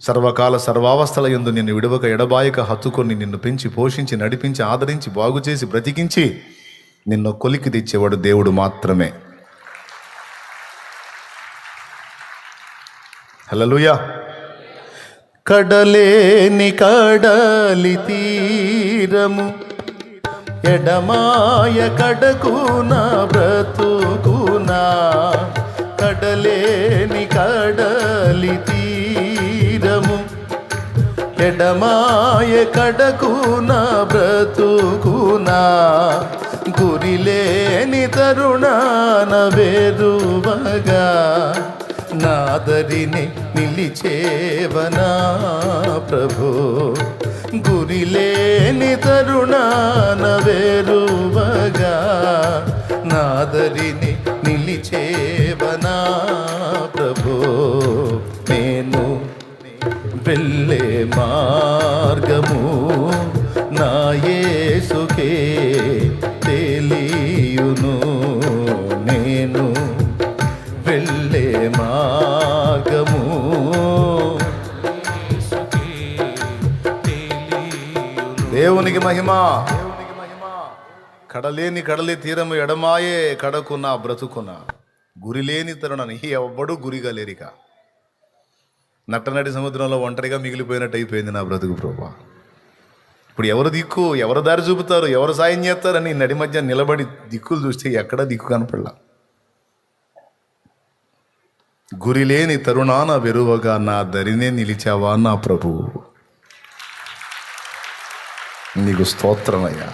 సర్వకాల సర్వావస్థల యందు నిన్ను విడవక ఎడబాయక హత్తుకొని నిన్ను పెంచి పోషించి నడిపించి ఆదరించి బాగు చేసి బ్రతికించి నిన్ను కొలికి తెచ్చేవాడు దేవుడు మాత్రమే. హల్లెలూయా. కడలేని కడలి తీరము ఎడమాయ కడకున బ్రతుకునా కడలేని కడ ఎడమాయ కడకున బ్రతుకునా గురిలేని తరుణాన వేరువగా నాదరిని నిలిచేవనా ప్రభు గురిలేని తరుణాన వేరువగా నాదరిని నిలిచేవనా మార్గము నాయే సుఖే తెలియును నేను. వెళ్ళే మార్గము దేవునికి మహిమ. కడలేని కడలి తీరము ఎడమాయే కడకున్న బ్రతుకున్న గురిలేని తరుణని ఎవ్వడు గురిగా లేరిక. నట్టనడి సముద్రంలో ఒంటరిగా మిగిలిపోయినట్టు అయిపోయింది నా బ్రతుకు ప్రభా. ఇప్పుడు ఎవరు దిక్కు? ఎవరు దారి చూపుతారు? ఎవరు సాయం చేస్తారని నడి మధ్య నిలబడి దిక్కులు చూస్తే ఎక్కడ దిక్కు కనపడలా. గురిలేని తరుణాన వెరువగా నా దరినే నిలిచావా నా ప్రభు. నీకు స్తోత్రమయ్యా.